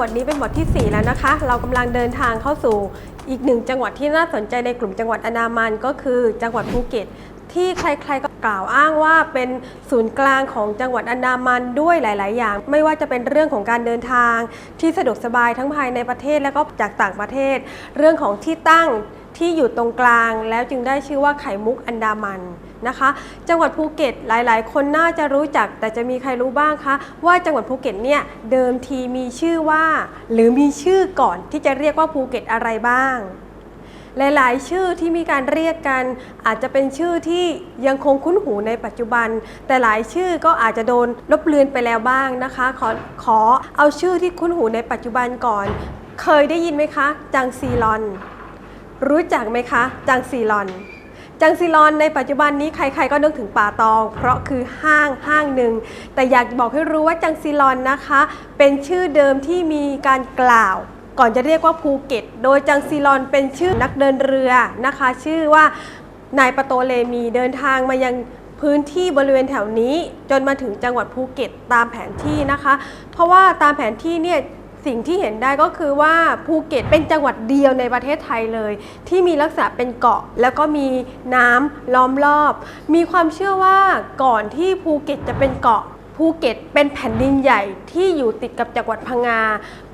บทนี้เป็นบทที่ 4 แล้วนะคะ เรากำลังเดินทางเข้าสู่อีกหนึ่งจังหวัดที่น่าสนใจในกลุ่มจังหวัดอันดามันก็คือจังหวัดภูเก็ต ที่ใครๆก็กล่าวอ้างว่าเป็นศูนย์กลางของจังหวัดอันดามันด้วยหลาย ๆ อย่าง ไม่ว่าจะเป็นเรื่องของการเดินทาง ที่สะดวกสบายทั้งภายในประเทศและก็จากต่างประเทศ เรื่องของที่ตั้งที่อยู่ตรงกลางแล้วจึงได้ชื่อว่าไข่มุกอันดามัน นะคะ จังหวัดภูเก็ตหลาย ๆ คนน่าจะรู้จัก แต่จะมีใครรู้บ้างคะ ว่าจังหวัดภูเก็ตเนี่ยเดิมทีมีชื่อว่า หรือมีชื่อก่อนที่จะเรียกว่าภูเก็ตอะไรบ้างหลาย ๆ ชื่อที่มีการเรียกกัน อาจจะเป็นชื่อที่ยังคงคุ้นหูในปัจจุบัน แต่หลายชื่อก็อาจจะโดนลบเลือนไปแล้วบ้างนะคะ ขอขอเอาชื่อที่คุ้นหูในปัจจุบันก่อน เคยได้ยินไหมคะ จังซีลอน รู้จักไหมคะ จังซีลอน จังซีลอนในปัจจุบันนี้ใครๆก็นึกถึงป่าตอง เพราะคือห้างห้างหนึ่ง แต่อยากบอกให้รู้ว่าจังซีลอนนะคะ เป็นชื่อเดิมที่มีการกล่าว ก่อนจะเรียกว่าภูเก็ต โดยจังซีลอนเป็นชื่อนักเดินเรือนะคะ ชื่อว่านายปโตเลมีเดินทางมายังพื้นที่บริเวณแถวนี้จนมาถึงจังหวัดภูเก็ตตามแผนที่นะคะ เพราะว่าตามแผนที่เนี่ย สิ่งที่เห็นได้ก็คือว่าภูเก็ตเป็นจังหวัดเดียวในประเทศไทยเลย ที่มีลักษณะเป็นเกาะ แล้วก็มีน้ำล้อมรอบ มีความเชื่อว่าก่อนที่ภูเก็ตจะเป็นเกาะภูเก็ตเป็นแผ่นดินใหญ่ที่อยู่ติดกับจังหวัดพังงา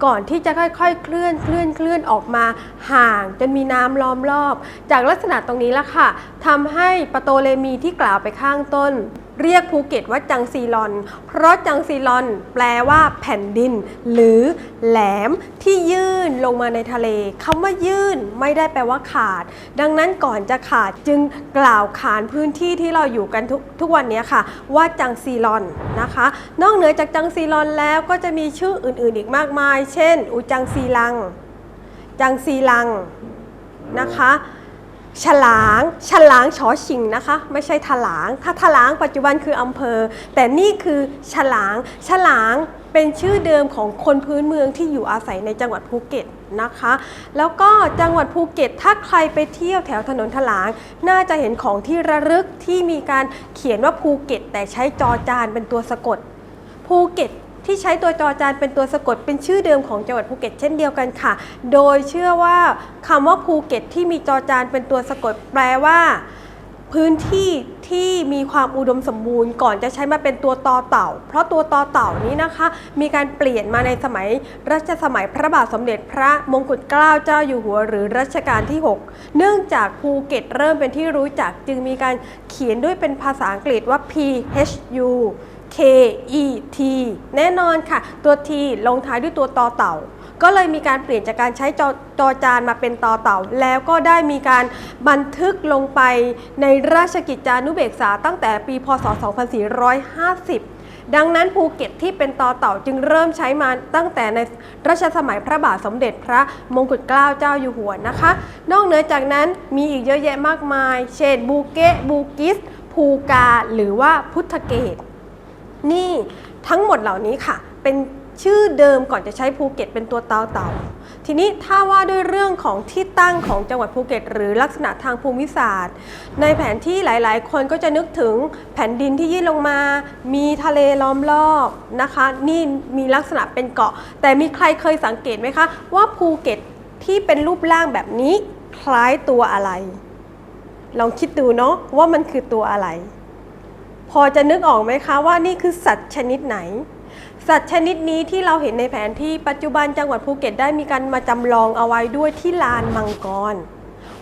ก่อนที่จะค่อยๆ เคลื่อนเคลื่อนเคลื่อนออกมาห่างจนมีน้ำล้อมรอบ จากลักษณะตรงนี้ละค่ะทำให้ปะโตเลมีที่กล่าวไปข้างต้น เรียกภูเก็ตว่าจังซีลอน เพราะจังซีลอน แปลว่าแผ่นดิน หรือแหลมที่ยื่นลงมาในทะเลคำว่ายื่นไม่ได้แปลว่าขาด ดังนั้นก่อนจะขาดจึงกล่าวขานพื้นที่ที่เราอยู่กันทุกทุกวันนี้ค่ะ ว่าจังซีลอนนะคะ นอกเหนือจากจังซีลอนแล้วก็จะมีชื่ออื่นๆอีกมากมาย เช่นอูจังซีลัง จังซีลังนะคะ ฉลางฉลางชอชิงนะคะ ไม่ใช่ถลาง ถ้าถลางปัจจุบันคืออำเภอ แต่นี่คือฉลางฉลางเป็นชื่อเดิมของคนพื้นเมืองที่อยู่อาศัยในจังหวัดภูเก็ตนะคะ แล้วก็จังหวัดภูเก็ต ถ้าใครไปเที่ยวแถวถนนถลาง น่าจะเห็นของที่ระลึกที่มีการเขียนว่าภูเก็ต แต่ใช้จอจานเป็นตัวสะกดภูเก็ต ที่ใช้ตัวจอจานเป็นตัวสะกดเป็นชื่อเดิมของจังหวัดภูเก็ตเช่นเดียวกันค่ะ โดยเชื่อว่าคำว่าภูเก็ตที่มีจอจานเป็นตัวสะกดแปลว่าพื้นที่ที่มีความอุดมสมบูรณ์ก่อนจะใช้มาเป็นตัวต่อเต่า เพราะตัวต่อเต่านี้นะคะ มีการเปลี่ยนมาในสมัยรัชสมัยพระบาทสมเด็จพระมงกุฎเกล้าเจ้าอยู่หัว หรือรัชกาลที่ 6 เนื่องจากภูเก็ตเริ่มเป็นที่รู้จักจึงมีการเขียนด้วยเป็นภาษาอังกฤษว่า P H U K E T แน่นอนค่ะ ตัว T ลงท้ายด้วยตัวต่อเต่า ก็เลยมีการเปลี่ยนจากการใช้จอจอจานมาเป็นต่อเต่า แล้วก็ได้มีการบันทึกลงไปในราชกิจจานุเบกษาตั้งแต่ปีพศ 2450ดังนั้นภูเก็ตที่เป็นตอเต่าจึงเริ่มใช้มาตั้งแต่ในรัชสมัยพระบาทสมเด็จพระมงกุฎเกล้าเจ้าอยู่หัวนะคะ นอกเหนือจากนั้นมีอีกเยอะแยะมากมาย เช่นบูเกะบูกิส ภูกา หรือว่าพุทธเกต นี่ทั้งหมดเหล่านี้ค่ะ เป็นชื่อเดิมก่อนจะใช้ภูเก็ตเป็นตัวเต่าเต่า ทีนี้ถ้าว่าด้วยเรื่องของที่ตั้งของจังหวัดภูเก็ต หรือลักษณะทางภูมิศาสตร์ ในแผนที่หลายๆ คนก็จะนึกถึงแผ่นดินที่ยื่นลงมา มีทะเลล้อมรอบนะคะ นี่มีลักษณะเป็นเกาะ แต่มีใครเคยสังเกตไหมคะว่าภูเก็ตที่เป็นรูปร่างแบบนี้คล้ายตัวอะไร ลองคิดดูเนาะว่ามันคือตัวอะไร พอจะนึกออกไหมคะว่านี่คือสัตว์ชนิดไหน สัตว์ชนิดนี้ที่เราเห็นในแผนที่ปัจจุบันจังหวัดภูเก็ตได้มีการมาจำลองเอาไว้ด้วยที่ลานมังกร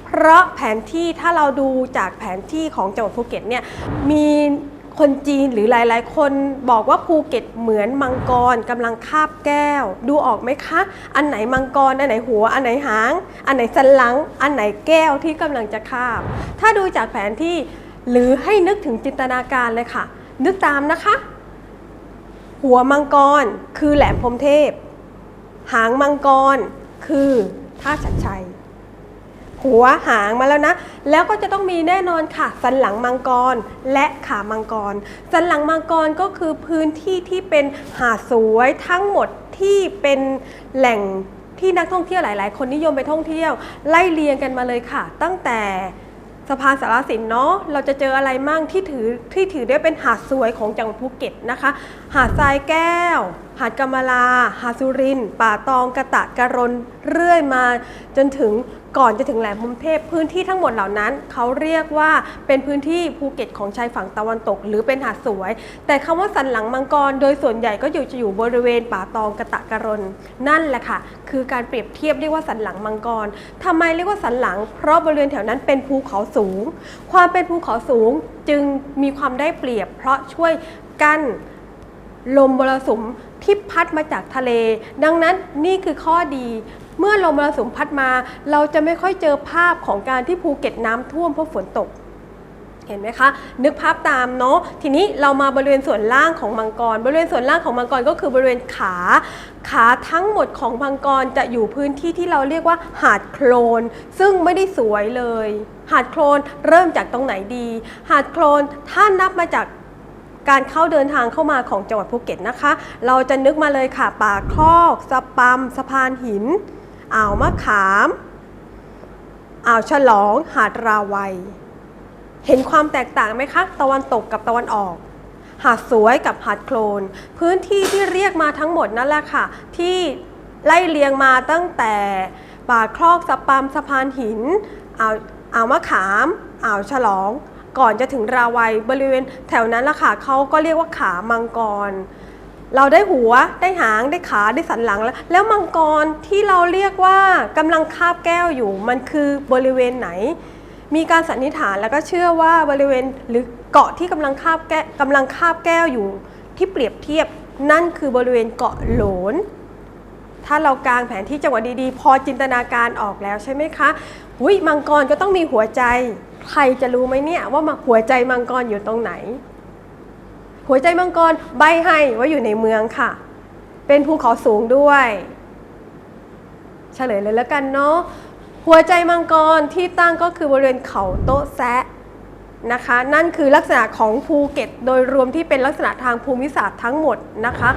เพราะแผนที่ถ้าเราดูจากแผนที่ของจังหวัดภูเก็ตเนี่ยมีคนจีนหรือหลาย ๆ คนบอกว่าภูเก็ตเหมือนมังกรกำลังคาบแก้ว ดูออกไหมคะ อันไหนมังกร อันไหนหัว อันไหนหาง อันไหนสันหลัง อันไหนแก้วที่กำลังจะคาบ ถ้าดูจากแผนที่ หรือให้นึกถึงจินตนาการเลยค่ะ นึกตามนะคะ หัวมังกรคือแหลมพรมเทพ หางมังกรคือท่าชัดชัย หัวหางมาแล้วนะ แล้วก็จะต้องมีแน่นอนค่ะ สันหลังมังกรและขามังกร สันหลังมังกรก็คือพื้นที่ที่เป็นหาดสวยทั้งหมดที่เป็นแหล่งที่นักท่องเที่ยวหลาย ๆ คนนิยมไปท่องเที่ยว ไล่เรียงกันมาเลยค่ะ ตั้งแต่ สะพานสารสินเนาะเราจะเจออะไรมั่งที่ถือที่ถือได้เป็นหาดสวยของจังหวัดภูเก็ตนะคะ หาดทรายแก้ว หาดกำมะลา หาดสุริน ป่าตอง กระตะกระรน เรื่อยมาจนถึงก่อนจะถึงแหลมพรมเทพพื้นที่ทั้งหมดเหล่านั้น เขาเรียกว่าเป็นพื้นที่ภูเก็ตของชายฝั่งตะวันตก หรือเป็นหาดสวย แต่คำว่าสันหลังมังกร โดยส่วนใหญ่ก็อยู่จะอยู่บริเวณป่าตองกระตะกระรน นั่นแหละค่ะ คือการเปรียบเทียบเรียกว่าสันหลังมังกรทำไมเรียกว่าสันหลัง เพราะบริเวณแถวนั้นเป็นภูเขาสูง ความเป็นภูเขาสูงจึงมีความได้เปรียบ เพราะช่วยกั้นลมมรสุม ที่พัดมาจากทะเล ดังนั้นนี่คือข้อดี เมื่อลมมรสุมพัดมา เราจะไม่ค่อยเจอภาพของการที่ภูเก็ตน้ำท่วมเพราะฝนตกเห็นไหมคะ นึกภาพตามเนาะ ทีนี้เรามาบริเวณส่วนล่างของมังกร บริเวณส่วนล่างของมังกรก็คือบริเวณขา ขาทั้งหมดของมังกรจะอยู่พื้นที่ที่เราเรียกว่าหาดโคลน ซึ่งไม่ได้สวยเลย หาดโคลนเริ่มจากตรงไหนดี หาดโคลนถ้านับมาจาก การเข้าเดินทางเข้ามาของจังหวัดภูเก็ตนะคะ เราจะนึกมาเลยค่ะ ป่าคลอกสะปัมสะพานหิน อ่าวมะขาม อ่าวฉลอง หาดราวัย เห็นความแตกต่างไหมคะ ตะวันตกกับตะวันออก หาดสวยกับหาดโคลน พื้นที่ที่เรียกมาทั้งหมดนั่นแหละค่ะ ที่ไล่เลียงมาตั้งแต่ป่าคลอกสะปามสะพานหิน อ่าวอ่าวมะขาม อ่าวฉลอง ก่อนจะถึงราวัยบริเวณแถวนั้นละค่ะเขาก็เรียกว่าขามังกร เราได้หัวได้หางได้ขาได้สันหลังแล้ว แล้วมังกรที่เราเรียกว่ากำลังคาบแก้วอยู่มันคือบริเวณไหน มีการสันนิษฐานแล้วก็เชื่อว่าบริเวณหรือเกาะที่กำลังคาบแก้กำลังคาบแก้วอยู่ ที่เปรียบเทียบนั่นคือบริเวณเกาะโหลนถ้าเรากางแผนที่จังหวัดดีๆ พอจินตนาการออกแล้วใช่ไหมคะหุยมังกรก็ต้องมีหัวใจ ใครจะรู้ไหมเนี่ยว่าหัวใจมังกรอยู่ตรงไหน หัวใจมังกรใบให้ว่าอยู่ในเมืองค่ะ เป็นภูเขาสูงด้วย เฉลยเลยแล้วกันเนาะหัวใจมังกรที่ตั้งก็คือบริเวณเขาโต๊ะแซะนะคะ นั่นคือลักษณะของภูเก็ต โดยรวมที่เป็นลักษณะทางภูมิศาสตร์ทั้งหมดนะคะ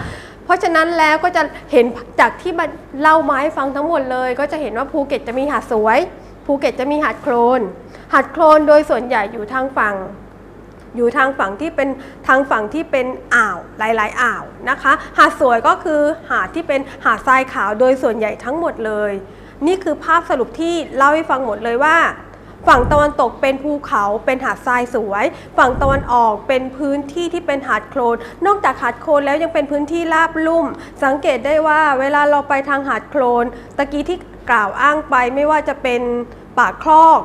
เพราะฉะนั้นแล้วก็จะเห็นจากที่เล่ามาให้ฟังทั้งหมดเลย ก็จะเห็นว่าภูเก็ตจะมีหาดสวย ภูเก็ตจะมีหาดโคลน หาดโคลนโดยส่วนใหญ่อยู่ทางฝั่ง อยู่ทางฝั่งที่เป็นทางฝั่งที่เป็นอ่าวหลาย ๆ อ่าวนะคะ หาดสวยก็คือหาดที่เป็นหาดทรายขาวโดยส่วนใหญ่ทั้งหมดเลย นี่คือภาพสรุปที่เล่าให้ฟังหมดเลยว่า ฝั่งตะวันตกเป็นภูเขาเป็นหาดทรายสวย ฝั่งตะวันออกเป็นพื้นที่ที่เป็นหาดโคลน นอกจากหาดโคลนแล้วยังเป็นพื้นที่ราบลุ่ม สังเกตได้ว่าเวลาเราไปทางหาดโคลนตะกี้ที่ กล่าวอ้างไปไม่ว่าจะเป็นป่าคลอก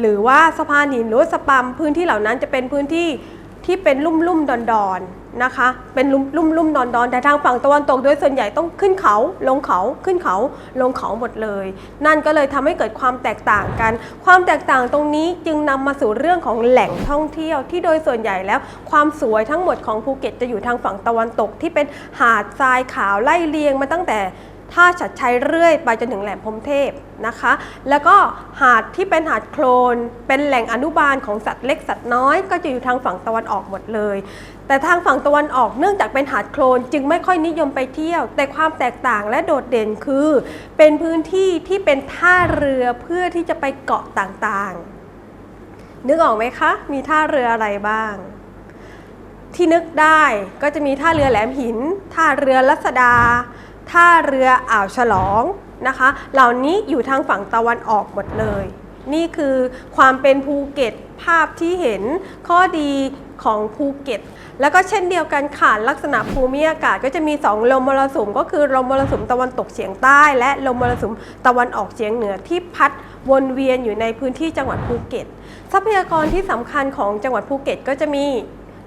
หรือว่าสะพานหินหรือว่าสปัมพื้นที่เหล่านั้นจะเป็นพื้นที่ที่เป็นลุ่มลุ่มดอนดอนนะคะ เป็นลุ่มลุ่มลุ่มดอนดอนแต่ทางฝั่งตะวันตกโดยส่วนใหญ่ต้องขึ้นเขาลงเขาขึ้นเขาลงเขาหมดเลย นั่นก็เลยทำให้เกิดความแตกต่างกัน ความแตกต่างตรงนี้จึงนำมาสู่เรื่องของแหล่งท่องเที่ยวที่โดยส่วนใหญ่แล้ว ความสวยทั้งหมดของภูเก็ตจะอยู่ทางฝั่งตะวันตกที่เป็นหาดทรายขาวไล่เลียงมาตั้งแต่ ท่าชัดชัยเรื่อยไปจนถึงแหลมพรมเทพนะคะ แล้วก็หาดที่เป็นหาดโคลน เป็นแหล่งอนุบาลของสัตว์เล็กสัตว์น้อย ก็จะอยู่ทางฝั่งตะวันออกหมดเลย แต่ทางฝั่งตะวันออกเนื่องจากเป็นหาดโคลนจึงไม่ค่อยนิยมไปเที่ยว แต่ความแตกต่างและโดดเด่นคือ เป็นพื้นที่ที่เป็นท่าเรือเพื่อที่จะไปเกาะต่างๆ นึกออกไหมคะ มีท่าเรืออะไรบ้างที่นึกได้ก็จะมีท่าเรือแหลมหิน ท่าเรือลัษดา ท่าเรืออ่าวฉลองนะคะ เหล่านี้อยู่ทางฝั่งตะวันออกหมดเลย นี่คือความเป็นภูเก็ตภาพที่เห็นข้อดีของภูเก็ต แล้วก็เช่นเดียวกันค่ะลักษณะภูมิอากาศก็จะมี 2 ลมมรสุมก็คือลมมรสุมตะวันตกเฉียงใต้ และลมมรสุมตะวันออกเฉียงเหนือที่พัดวนเวียนอยู่ในพื้นที่จังหวัดภูเก็ต ทรัพยากรที่สำคัญของจังหวัดภูเก็ตก็จะมี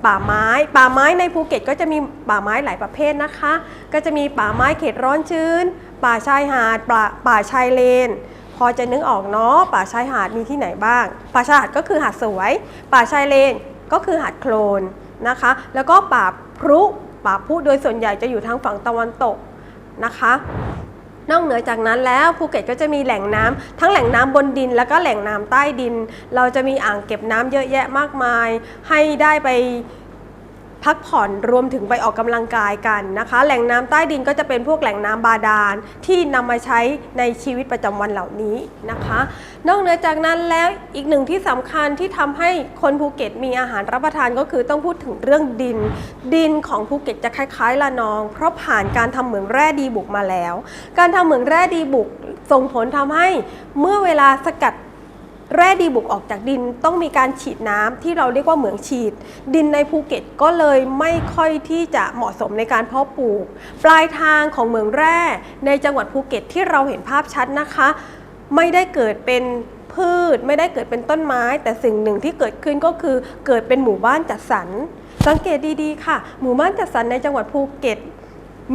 ป่าไม้ ป่าไม้ในภูเก็ตก็จะมีป่าไม้หลายประเภทนะคะ ก็จะมีป่าไม้เขตร้อนชื้น ป่าชายหาดป่าป่าชายเลน พอจะนึกออกเนาะป่าชายหาดมีที่ไหนบ้าง ป่าชายหาดก็คือหาดสวย ป่าชายเลนก็คือหาดโคลนนะคะ แล้วก็ป่าพรุป่าพรุโดยส่วนใหญ่จะอยู่ทางฝั่งตะวันตกนะคะ นอกเหนือจากนั้นแล้วภูเก็ตก็จะมีแหล่งน้ำทั้งแหล่งน้ำบนดิน แล้วก็แหล่งน้ำใต้ดิน เราจะมีอ่างเก็บน้ำเยอะแยะมากมาย ให้ได้ไป พักผ่อนรวมถึงไปออกกำลังกายกันนะคะ แหล่งน้ำใต้ดินก็จะเป็นพวกแหล่งน้ำบาดาลที่นำมาใช้ในชีวิตประจำวันเหล่านี้นะคะ นอกเหนือจากนั้นแล้วอีกหนึ่งที่สำคัญที่ทำให้คนภูเก็ตมีอาหารรับประทานก็คือต้องพูดถึงเรื่องดิน ดินของภูเก็ตจะคล้ายๆละนอง เพราะผ่านการทำเหมืองแร่ดีบุกมาแล้ว การทำเหมืองแร่ดีบุกส่งผลทำให้เมื่อเวลาสกัด แร่ดีบุกออกจากดินต้องมีการฉีดน้ำที่เราเรียกว่าเหมืองฉีด ดินในภูเก็ตก็เลยไม่ค่อยที่จะเหมาะสมในการเพาะปลูก ปลายทางของเหมืองแร่ในจังหวัดภูเก็ตที่เราเห็นภาพชัดนะคะ ไม่ได้เกิดเป็นพืชไม่ได้เกิดเป็นต้นไม้ แต่สิ่งหนึ่งที่เกิดขึ้นก็คือเกิดเป็นหมู่บ้านจัดสรรสังเกตดีๆค่ะ หมู่บ้านจัดสรรในจังหวัดภูเก็ต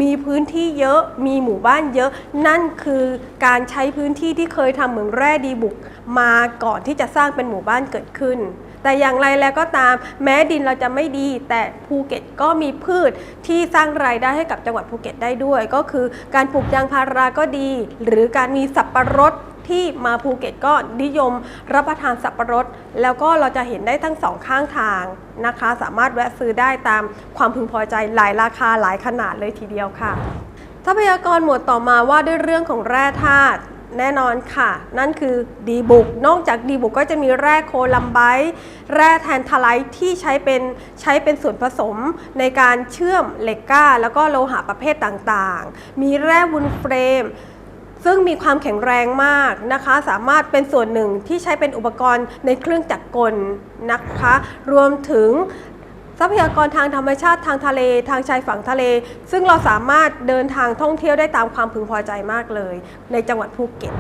มีพื้นที่เยอะมีหมู่บ้านเยอะ นั่นคือการใช้พื้นที่ที่เคยทำเหมืองแร่ดีบุก มาก่อนที่จะสร้างเป็นหมู่บ้านเกิดขึ้น แต่อย่างไรแล้วก็ตามแม้ดินเราจะไม่ดี แต่ภูเก็ตก็มีพืชที่สร้างรายได้ให้กับจังหวัดภูเก็ตได้ด้วย ก็คือการปลูกยางพาราก็ดี หรือการมีสับปะรดที่มาภูเก็ตก็นิยมรับประทานสับปะรด แล้วก็เราจะเห็นได้ทั้งสองข้างทางนะคะ สามารถแวะซื้อได้ตามความพึงพอใจหลายราคาหลายขนาดเลยทีเดียวค่ะ ทรัพยากรหมวดต่อมาว่าด้วยเรื่องของแร่ธาตุ แน่นอนค่ะ นั่นคือดีบุก นอกจากดีบุกก็จะมีแร่โคลัมไบต์แร่แทนทไลท์ที่ใช้เป็นใช้เป็นส่วนผสมในการเชื่อมเหล็กก้า แล้วก็โลหะประเภทต่างๆ มีแร่วุนเฟรม ซึ่งมีความแข็งแรงมากนะคะ สามารถเป็นส่วนหนึ่งที่ใช้เป็นอุปกรณ์ในเครื่องจักรกลนะคะ รวมถึง ทรัพยากรทางธรรมชาติทางทะเล ทางชายฝั่งทะเล ซึ่งเราสามารถเดินทางท่องเที่ยวได้ตามความพึงพอใจมากเลย ในจังหวัดภูเก็ต